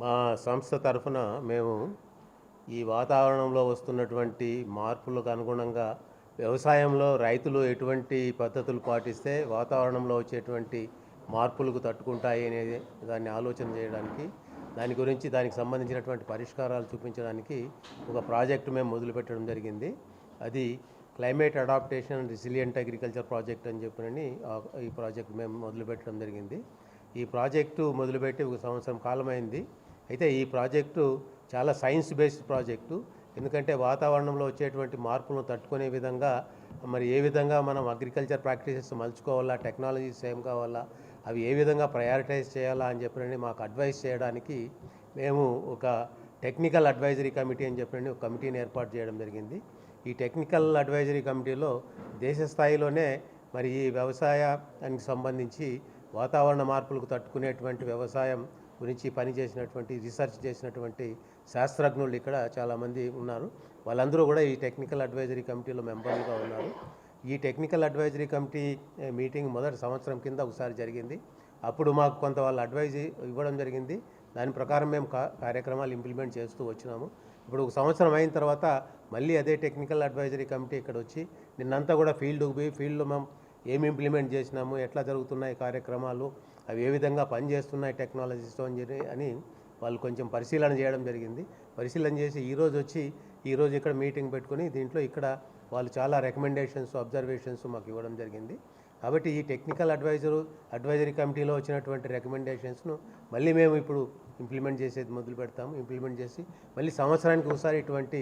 మా సంస్థ తరఫున మేము ఈ వాతావరణంలో వస్తున్నటువంటి మార్పులకు అనుగుణంగా వ్యవసాయంలో రైతులు ఎటువంటి పద్ధతులు పాటిస్తే వాతావరణంలో వచ్చేటువంటి మార్పులకు తట్టుకుంటాయి అనేది దాన్ని ఆలోచన చేయడానికి దాని గురించి దానికి సంబంధించినటువంటి పరిష్కారాలు చూపించడానికి ఒక ప్రాజెక్టు మేము మొదలుపెట్టడం జరిగింది. అది climate adaptation and resilient agriculture project అని చెప్పినని ఈ ప్రాజెక్ట్ మేము మొదలుపెట్టడం జరిగింది. ఈ ప్రాజెక్టు మొదలుపెట్టి ఒక సంవత్సరం కాలమైంది. అయితే ఈ ప్రాజెక్టు చాలా సైన్స్ బేస్డ్ ప్రాజెక్టు. ఎందుకంటే వాతావరణంలో వచ్చేటువంటి మార్పులను తట్టుకునే విధంగా మరి ఏ విధంగా మనం అగ్రికల్చర్ ప్రాక్టీసెస్ మలుచుకోవాలా టెక్నాలజీస్ ఏం కావాలా అవి ఏ విధంగా ప్రయారిటైజ్ చేయాలా అని చెప్పినని మాకు అడ్వైస్ చేయడానికి మేము ఒక టెక్నికల్ అడ్వైజరీ కమిటీ అని చెప్పినని ఒక కమిటీని ఏర్పాటు చేయడం జరిగింది. ఈ టెక్నికల్ అడ్వైజరీ కమిటీలో దేశ స్థాయిలోనే మరి ఈ వ్యవసాయానికి సంబంధించి వాతావరణ మార్పులకు తట్టుకునేటువంటి వ్యవసాయం గురించి పనిచేసినటువంటి రీసెర్చ్ చేసినటువంటి శాస్త్రజ్ఞులు ఇక్కడ చాలామంది ఉన్నారు. వాళ్ళందరూ కూడా ఈ టెక్నికల్ అడ్వైజరీ కమిటీలో మెంబర్లుగా ఉన్నారు. ఈ టెక్నికల్ అడ్వైజరీ కమిటీ మీటింగ్ మొదటి సంవత్సరం కింద ఒకసారి జరిగింది. అప్పుడు మాకు కొంత వాళ్ళ అడ్వైజ్ ఇవ్వడం జరిగింది. దాని ప్రకారం మేము కార్యక్రమాలు ఇంప్లిమెంట్ చేస్తూ వచ్చినాము. ఇప్పుడు ఒక సంవత్సరం అయిన తర్వాత మళ్ళీ అదే టెక్నికల్ అడ్వైజరీ కమిటీ ఇక్కడ వచ్చి నిన్నంతా కూడా ఫీల్డ్కి పోయి ఫీల్డ్లో మేము ఏమి ఇంప్లిమెంట్ చేసినాము ఎట్లా జరుగుతున్నాయి కార్యక్రమాలు అవి ఏ విధంగా పనిచేస్తున్నాయి టెక్నాలజీస్తో అని చెప్పి అని వాళ్ళు కొంచెం పరిశీలన చేయడం జరిగింది. పరిశీలన చేసి ఈరోజు వచ్చి ఈరోజు ఇక్కడ మీటింగ్ పెట్టుకొని దీంట్లో ఇక్కడ వాళ్ళు చాలా రికమెండేషన్స్ అబ్జర్వేషన్స్ మాకు ఇవ్వడం జరిగింది. కాబట్టి ఈ టెక్నికల్ అడ్వైజరు అడ్వైజరీ కమిటీలో వచ్చినటువంటి రికమెండేషన్స్ను మళ్ళీ మేము ఇప్పుడు ఇంప్లిమెంట్ చేసేది మొదలు పెడతాము. ఇంప్లిమెంట్ చేసి మళ్ళీ సంవత్సరానికి ఒకసారి ఇటువంటి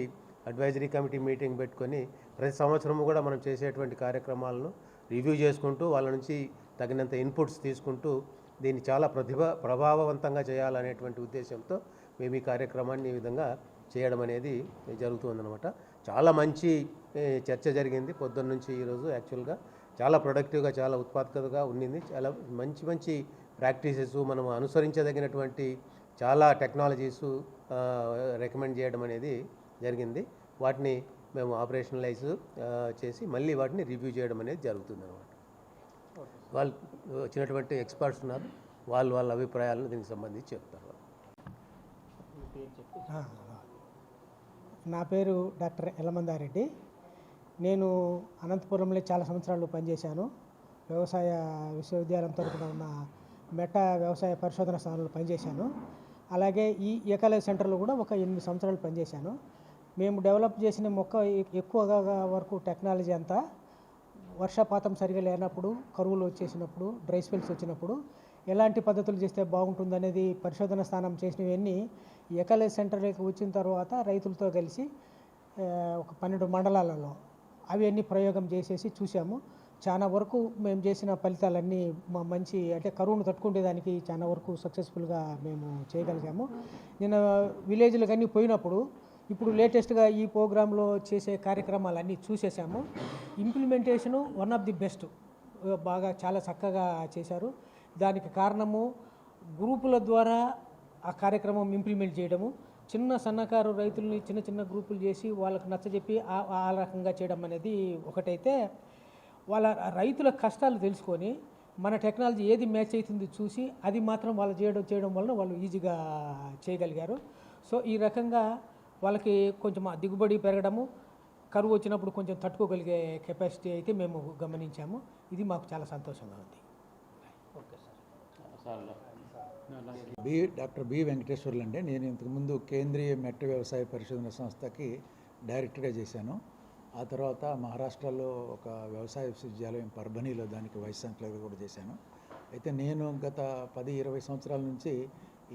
అడ్వైజరీ కమిటీ మీటింగ్ పెట్టుకొని ప్రతి సంవత్సరము కూడా మనం చేసేటువంటి కార్యక్రమాలను రివ్యూ చేసుకుంటూ వాళ్ళ నుంచి తగినంత ఇన్పుట్స్ తీసుకుంటూ దీన్ని చాలా ప్రతిభ ప్రభావవంతంగా చేయాలనేటువంటి ఉద్దేశంతో మేము ఈ కార్యక్రమాన్ని ఈ విధంగా చేయడం అనేది జరుగుతుందన్నమాట. చాలా మంచి చర్చ జరిగింది. పొద్దున్న నుంచి ఈరోజు యాక్చువల్గా చాలా ప్రొడక్టివ్గా చాలా ఉత్పాదకతగా ఉండింది. చాలా మంచి మంచి ప్రాక్టీసెస్ మనం అనుసరించదగినటువంటి చాలా టెక్నాలజీస్ రికమెండ్ చేయడం అనేది జరిగింది. వాటిని మేము ఆపరేషనలైజ్ చేసి మళ్ళీ వాటిని రివ్యూ చేయడం అనేది జరుగుతుంది అనమాట వాళ్ళు వచ్చినటువంటి ఎక్స్పర్ట్స్ ఉన్నారు వాళ్ళు వాళ్ళ అభిప్రాయాలను దీనికి సంబంధించి చెప్తారు. నా పేరు డాక్టర్ ఎల్లమందారెడ్డి నేను అనంతపురంలో చాలా సంవత్సరాలు పనిచేశాను. వ్యవసాయ విశ్వవిద్యాలయం తరపున ఉన్న మెటా వ్యవసాయ పరిశోధన స్థానంలో పనిచేశాను. అలాగే ఈ ఏకాలయ సెంటర్లో కూడా ఒక ఎనిమిది సంవత్సరాలు పనిచేశాను. మేము డెవలప్ చేసిన మొక్క ఎక్కువగా వరకు టెక్నాలజీ అంతా వర్షపాతం సరిగా లేనప్పుడు కరువులు వచ్చేసినప్పుడు డ్రై స్పెల్స్ వచ్చినప్పుడు ఎలాంటి పద్ధతులు చేస్తే బాగుంటుందనేది పరిశోధన స్థానం చేసినవన్నీ ఎకలే సెంటర్లోకి వచ్చిన తర్వాత రైతులతో కలిసి ఒక పన్నెండు మండలాలలో అవన్నీ ప్రయోగం చేసేసి చూసాము చాలా వరకు మేము చేసిన ఫలితాలన్నీ మా మంచి అంటే కరువును తట్టుకునేదానికి చాలా వరకు సక్సెస్ఫుల్గా మేము చేయగలిగాము. నేను విలేజ్లకు అన్నీ పోయినప్పుడు ఇప్పుడు లేటెస్ట్గా ఈ ప్రోగ్రాంలో చేసే కార్యక్రమాలన్నీ చూసేసాము implementation one of the best బాగా చాలా చక్కగా చేశారు. దానికి కారణము గ్రూపుల ద్వారా ఆ కార్యక్రమం ఇంప్లిమెంట్ చేయడము. చిన్న సన్నకారు రైతుల్ని చిన్న చిన్న గ్రూపులు చేసి వాళ్ళకి నచ్చజెప్పి ఆ ఆ రకంగా చేయడం అనేది ఒకటైతే వాళ్ళ రైతుల కష్టాలు తెలుసుకొని మన టెక్నాలజీ ఏది మ్యాచ్ అవుతుంది చూసి అది మాత్రం వాళ్ళు చేయడం చేయడం వలన వాళ్ళు ఈజీగా చేయగలిగారు. సో ఈ రకంగా వాళ్ళకి కొంచెం దిగుబడి పెరగడము కరువు వచ్చినప్పుడు కొంచెం తట్టుకోగలిగే కెపాసిటీ అయితే మేము గమనించాము. ఇది మాకు చాలా సంతోషంగా ఉంది. బి డాక్టర్ బి వెంకటేశ్వర్లు అండి. నేను ఇంతకుముందు కేంద్రీయ మెట్ట వ్యవసాయ పరిశోధన సంస్థకి డైరెక్టర్గా చేశాను. ఆ తర్వాత మహారాష్ట్రలో ఒక వ్యవసాయ విశ్వవిద్యాలయం పర్భనీలో దానికి వైస్ ఛాన్సలర్గా కూడా చేశాను. అయితే నేను గత పది ఇరవై సంవత్సరాల నుంచి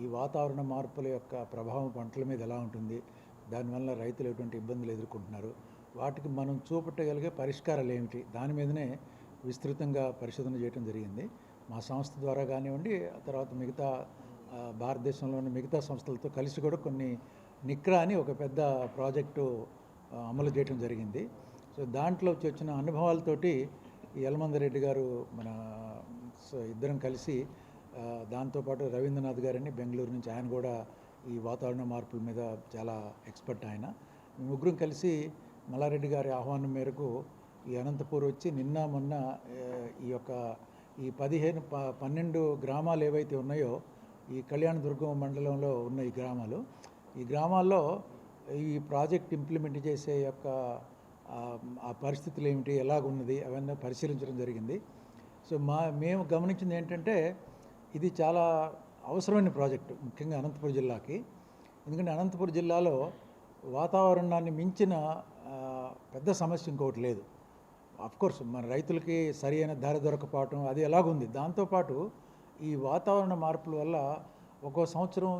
ఈ వాతావరణ మార్పుల యొక్క ప్రభావం పంటల మీద ఎలా ఉంటుంది దానివల్ల రైతులు ఎటువంటి ఇబ్బందులు ఎదుర్కొంటున్నారు? వాటికి మనం చూపట్టగలిగే పరిష్కారాలు ఏమిటి దాని మీదనే విస్తృతంగా పరిశోధన చేయడం జరిగింది. మా సంస్థ ద్వారా కానివ్వండి ఆ తర్వాత మిగతా భారతదేశంలోని మిగతా సంస్థలతో కలిసి కూడా కొన్ని నిక్రా అని ఒక పెద్ద ప్రాజెక్టు అమలు చేయడం జరిగింది. సో దాంట్లో వచ్చిన అనుభవాలతోటి యలమందరెడ్డి గారు మన సో ఇద్దరం కలిసి దాంతోపాటు రవీంద్రనాథ్ గారని బెంగళూరు నుంచి ఆయన కూడా ఈ వాతావరణ మార్పుల మీద చాలా ఎక్స్పర్ట్ ఆయన. ముగ్గురం కలిసి మల్లారెడ్డి గారి ఆహ్వానం మేరకు ఈ అనంతపూర్ వచ్చి నిన్న మొన్న ఈ యొక్క ఈ పదిహేను ప పన్నెండు గ్రామాలు ఏవైతే ఉన్నాయో ఈ కళ్యాణదుర్గం మండలంలో ఉన్న ఈ గ్రామాలు. ఈ గ్రామాల్లో ఈ ప్రాజెక్ట్ ఇంప్లిమెంట్ చేసే యొక్క ఆ పరిస్థితులు ఏమిటి ఎలాగున్నది అవన్నీ పరిశీలించడం జరిగింది. సో మా మేము గమనించింది ఏంటంటే ఇది చాలా అవసరమైన ప్రాజెక్టు ముఖ్యంగా అనంతపురం జిల్లాకి. ఎందుకంటే అనంతపురం జిల్లాలో వాతావరణాన్ని మించిన పెద్ద సమస్య ఇంకొకటి లేదు. కోర్స్ మన రైతులకి సరి అయిన ధర దొరకపోవటం అది ఎలాగుంది? దాంతోపాటు ఈ వాతావరణ మార్పుల వల్ల ఒక్కో సంవత్సరం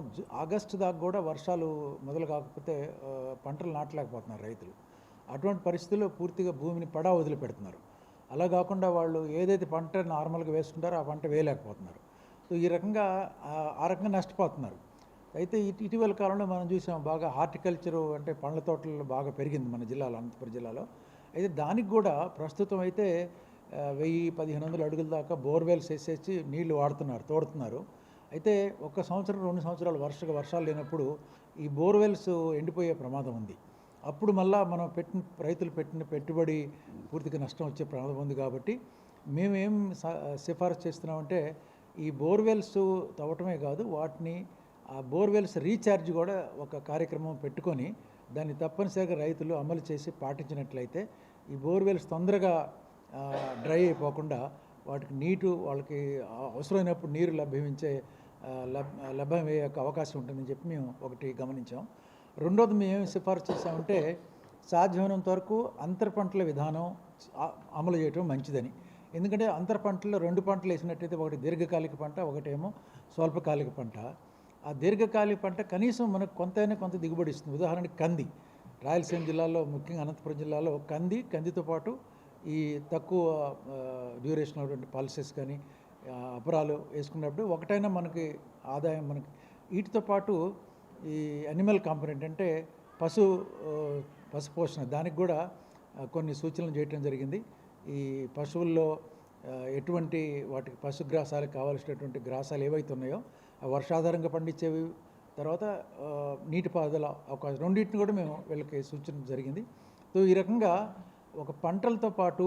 ఆగస్టు దాకా కూడా వర్షాలు మొదలు కాకపోతే పంటలు నాటలేకపోతున్నారు రైతులు. అటువంటి పరిస్థితుల్లో పూర్తిగా భూమిని పడా వదిలిపెడుతున్నారు. అలా కాకుండా వాళ్ళు ఏదైతే పంట నార్మల్గా వేసుకుంటారో ఆ పంట వేయలేకపోతున్నారు. సో ఈ రకంగా ఆ- రకంగా నష్టపోతున్నారు. అయితే ఇటు- ఇటీవల కాలంలో మనం చూసాం బాగా హార్టికల్చర్ అంటే పండ్ల తోటలు బాగా పెరిగింది మన జిల్లాలో అనంతపురం జిల్లాలో. అయితే దానికి కూడా ప్రస్తుతం అయితే వెయ్యి పదిహేను వందల అడుగుల దాకా బోర్వెల్స్ వేసేసి నీళ్ళు వాడుతున్నారు తోడుతున్నారు. అయితే ఒక సంవత్సరం రెండు సంవత్సరాలు వర్షగా వర్షాలు లేనప్పుడు ఈ బోర్వెల్స్ ఎండిపోయే ప్రమాదం ఉంది. అప్పుడు మళ్ళా మనం పెట్టిన రైతులు పెట్టిన పెట్టుబడి పూర్తిగా నష్టం వచ్చే ప్రమాదం ఉంది కాబట్టి మేమేం స- సిఫారసు చేస్తున్నామంటే ఈ బోర్వెల్స్ తవ్వటమే కాదు వాటిని ఆ బోర్వెల్స్ రీఛార్జ్ కూడా ఒక కార్యక్రమం పెట్టుకొని దాన్ని తప్పనిసరిగా రైతులు అమలు చేసి పాటించినట్లయితే ఈ బోర్వెల్స్ తొందరగా డ్రై అయిపోకుండా వాటికి నీటు వాళ్ళకి అవసరమైనప్పుడు నీరు లభ్యమించే లభ్యమయ్యే యొక్క అవకాశం ఉంటుందని చెప్పి మేము ఒకటి గమనించాం. రెండోది మేము సిఫార్సు చేసామంటే సాధ్యమైనంత వరకు అంతర పంటల విధానం అమలు చేయటం మంచిదని. ఎందుకంటే అంతర పంటల్లో రెండు పంటలు వేసినట్టయితే ఒకటి దీర్ఘకాలిక పంట ఒకటేమో స్వల్పకాలిక పంట. ఆ దీర్ఘకాలిక పంట కనీసం మనకు కొంతైనా కొంత దిగుబడి ఇస్తుంది. ఉదాహరణకి కంది. రాయలసీమ జిల్లాలో ముఖ్యంగా అనంతపురం జిల్లాలో కంది కందితో పాటు ఈ తక్కువ డ్యూరేషన్ ఉన్నటువంటి పల్సెస్ కానీ అపరాలు వేసుకున్నప్పుడు ఒకటైనా మనకి ఆదాయం మనకి వీటితో పాటు ఈ అనిమల్ కాంపనెంట్ అంటే పశు పశు పోషణ. దానికి కూడా కొన్ని సూచనలు చేయటం జరిగింది. ఈ పశువుల్లో ఎటువంటి వాటికి పశుగ్రాసాలకు కావాల్సినటువంటి గ్రాసాలు ఏవైతే ఉన్నాయో వర్షాధారంగా పండించేవి తర్వాత నీటిపారుదల అవకాశం రెండింటిని కూడా మేము వీళ్ళకి సూచన జరిగింది. సో ఈ రకంగా ఒక పంటలతో పాటు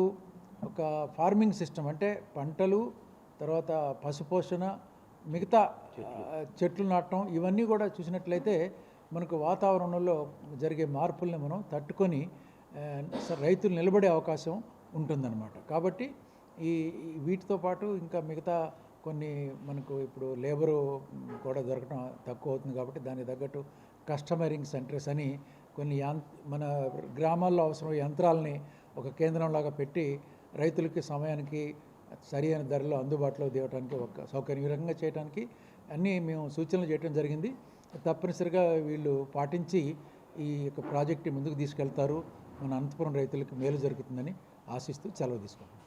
ఒక ఫార్మింగ్ సిస్టమ్ అంటే పంటలు తర్వాత పశుపోషణ మిగతా చెట్లు. నాటడం ఇవన్నీ కూడా చూసినట్లయితే మనకు వాతావరణంలో జరిగే మార్పుల్ని మనం తట్టుకొని రైతులు నిలబడే అవకాశం ఉంటుందన్నమాట. కాబట్టి ఈ వీటితో పాటు ఇంకా మిగతా కొన్ని మనకు ఇప్పుడు లేబరు కూడా దొరకడం తక్కువ అవుతుంది కాబట్టి దానికి తగ్గట్టు కస్టమరింగ్ సెంటర్స్ అని కొన్ని యాం మన గ్రామాల్లో అవసరం యంత్రాలని ఒక కేంద్రంలాగా పెట్టి రైతులకి సమయానికి సరి అయిన ధరలో అందుబాటులో తేవడానికి ఒక సౌకర్యం. ఈ రకంగా చేయడానికి అన్నీ మేము సూచనలు చేయడం జరిగింది. తప్పనిసరిగా వీళ్ళు పాటించి ఈ యొక్క ప్రాజెక్ట్ ముందుకు తీసుకెళ్తారు. మన అనంతపురం రైతులకు మేలు జరుగుతుందని ఆశిస్తూ సెలవు తీసుకుంటాం